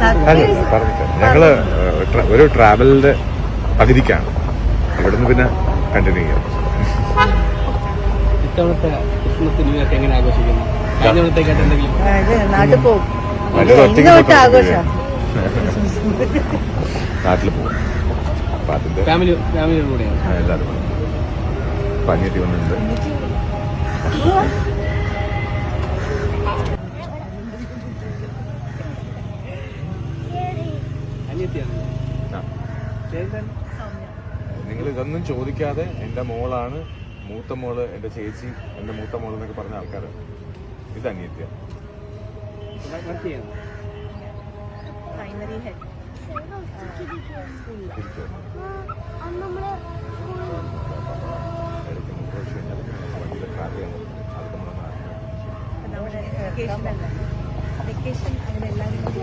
പറഞ്ഞിട്ട്. ഞങ്ങൾ ഒരു ട്രാവലിന്റെ പകുതിക്കാണ്. ഇവിടുന്ന് പിന്നെ കണ്ടിന്യൂ ചെയ്യാം. ഇത്തവണത്തെ ക്രിസ്മസ് ന്യൂ എങ്ങനെ ആഘോഷിക്കുന്നു? നാട്ടിൽ പോകും നാട്ടിൽ പോകും ഫാമിലി ഫാമിലിയുടെ കൂടെയാണ്. എല്ലാവരും വന്നിട്ടുണ്ട്. നിങ്ങൾ ഇതൊന്നും ചോദിക്കാതെ എന്റെ മോളാണ് മൂത്ത മോൾ എന്റെ ചേച്ചി എന്റെ മൂത്ത മോൾ എന്നൊക്കെ പറഞ്ഞ ആൾക്കാർ ഇത് അനിയത്തിയ. വെക്കേഷൻ അങ്ങനെ എല്ലാവരും